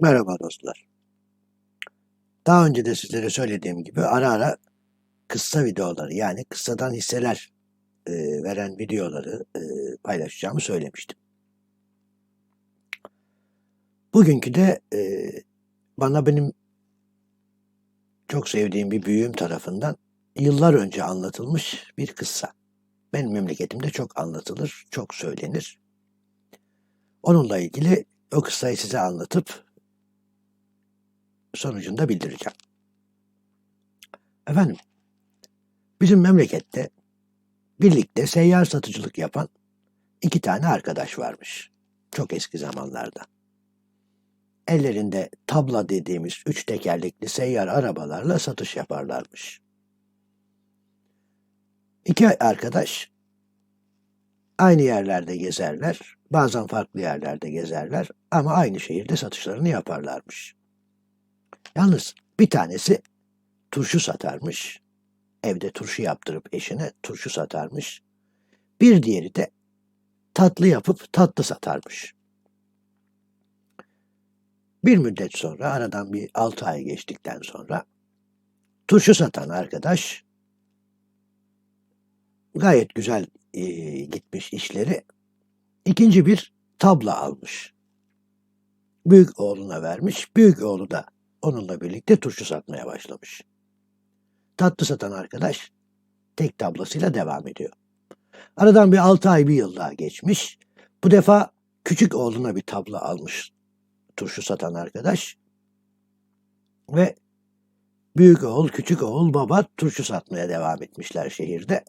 Merhaba dostlar. Daha önce de sizlere söylediğim gibi ara ara kıssa videoları yani kıssadan hisseler e, veren videoları e, paylaşacağımı söylemiştim. Bugünkü de e, bana benim çok sevdiğim bir büyüğüm tarafından yıllar önce anlatılmış bir kıssa. Benim memleketimde çok anlatılır, çok söylenir. Onunla ilgili o kıssayı size anlatıp sonucunda bildireceğim. Efendim, bizim memlekette birlikte seyyar satıcılık yapan iki tane arkadaş varmış. Çok eski zamanlarda. Ellerinde tabla dediğimiz üç tekerlekli seyyar arabalarla satış yaparlarmış. İki arkadaş aynı yerlerde gezerler, bazen farklı yerlerde gezerler ama aynı şehirde satışlarını yaparlarmış. Yalnız bir tanesi turşu satarmış. Evde turşu yaptırıp eşine turşu satarmış. Bir diğeri de tatlı yapıp tatlı satarmış. Bir müddet sonra aradan bir altı ay geçtikten sonra turşu satan arkadaş gayet güzel e, gitmiş işleri. İkinci bir tabla almış. Büyük oğluna vermiş. Büyük oğlu da onunla birlikte turşu satmaya başlamış. Tatlı satan arkadaş tek tablasıyla devam ediyor. Aradan bir altı ay bir yıl daha geçmiş. Bu defa küçük oğluna bir tabla almış turşu satan arkadaş. Ve büyük oğul, küçük oğul, baba turşu satmaya devam etmişler şehirde.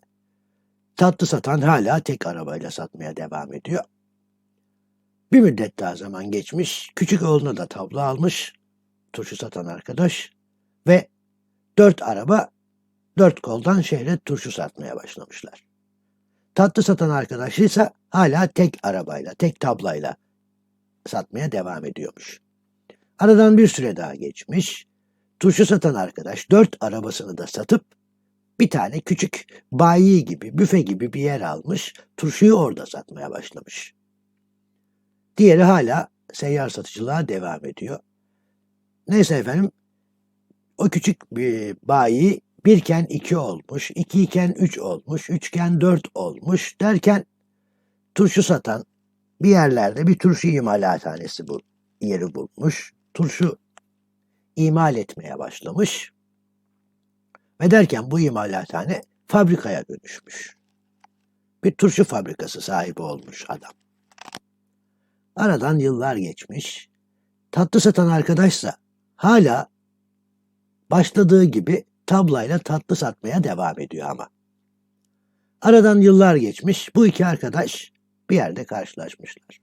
Tatlı satan hala tek arabayla satmaya devam ediyor. Bir müddet daha zaman geçmiş. Küçük oğluna da tablo almış. Turşu satan arkadaş. Ve dört araba dört koldan şehre turşu satmaya başlamışlar. Tatlı satan arkadaş ise hala tek arabayla, tek tablayla satmaya devam ediyormuş. Aradan bir süre daha geçmiş. Turşu satan arkadaş dört arabasını da satıp bir tane küçük bayi gibi, büfe gibi bir yer almış, turşuyu orada satmaya başlamış. Diğeri hala seyyar satıcılığa devam ediyor. Neyse efendim, o küçük bir bayi birken iki olmuş, ikiyken üç olmuş, üçken dört olmuş derken turşu satan bir yerlerde bir turşu imalathanesi bu yeri bulmuş. Turşu imal etmeye başlamış. Ve derken bu imalathane fabrikaya dönüşmüş. Bir turşu fabrikası sahibi olmuş adam. Aradan yıllar geçmiş. Tatlı satan arkadaşsa hala başladığı gibi tablayla tatlı satmaya devam ediyor ama. Aradan yıllar geçmiş. Bu iki arkadaş bir yerde karşılaşmışlar.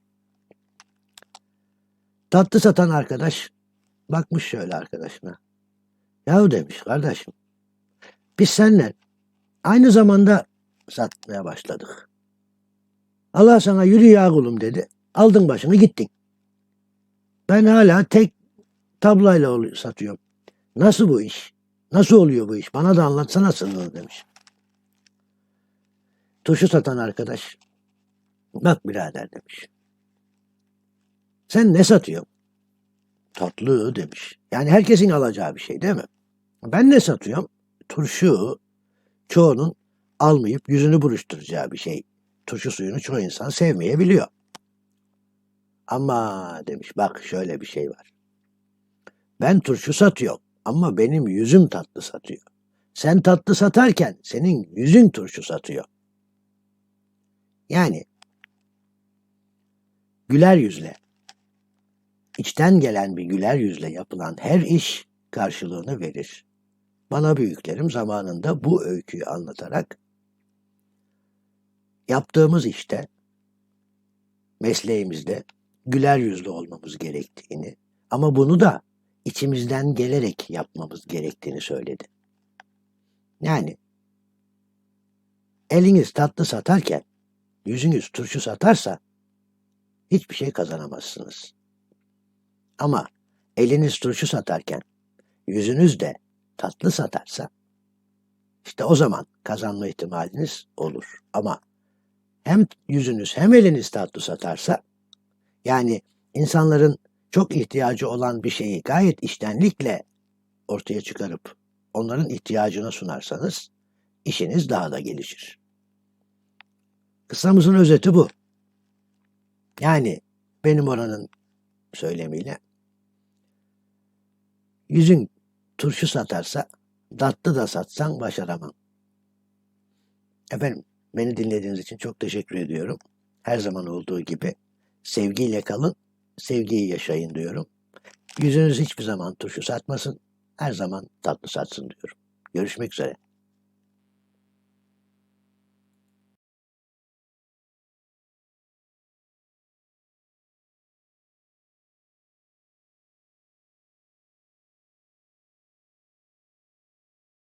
Tatlı satan arkadaş bakmış şöyle arkadaşına. Yahu demiş kardeşim biz seninle aynı zamanda satmaya başladık. Allah sana yürü ya kulum dedi. Aldın başını gittin. Ben hala tek tablayla satıyorum. Nasıl bu iş? Nasıl oluyor bu iş? Bana da anlatsana sırrını demiş. Turşu satan arkadaş. Bak birader demiş. Sen ne satıyorsun? Tatlı demiş. Yani herkesin alacağı bir şey değil mi? Ben ne satıyorum? turşu çoğunun almayıp yüzünü buruşturacağı bir şey. Turşu suyunu çoğu insan sevmeyebiliyor. Ama demiş bak şöyle bir şey var. Ben turşu satıyorum ama benim yüzüm tatlı satıyor. Sen tatlı satarken senin yüzün turşu satıyor. Yani güler yüzle, içten gelen bir güler yüzle yapılan her iş karşılığını verir. Bana büyüklerim zamanında bu öyküyü anlatarak yaptığımız işte mesleğimizde güler yüzlü olmamız gerektiğini ama bunu da içimizden gelerek yapmamız gerektiğini söyledi. Yani eliniz tatlı satarken yüzünüz turşu satarsa hiçbir şey kazanamazsınız. Ama eliniz turşu satarken yüzünüz de tatlı satarsa işte o zaman kazanma ihtimaliniz olur. Ama hem yüzünüz hem eliniz tatlı satarsa yani insanların çok ihtiyacı olan bir şeyi gayet iştenlikle ortaya çıkarıp onların ihtiyacına sunarsanız işiniz daha da gelişir. Kıssamızın özeti bu. Yani benim oranın söylemiyle yüzün turşu satarsa tatlı da satsan başaramam. Efendim beni dinlediğiniz için çok teşekkür ediyorum. Her zaman olduğu gibi sevgiyle kalın, sevgiyi yaşayın diyorum. Yüzünüz hiçbir zaman turşu satmasın, her zaman tatlı satsın diyorum. Görüşmek üzere.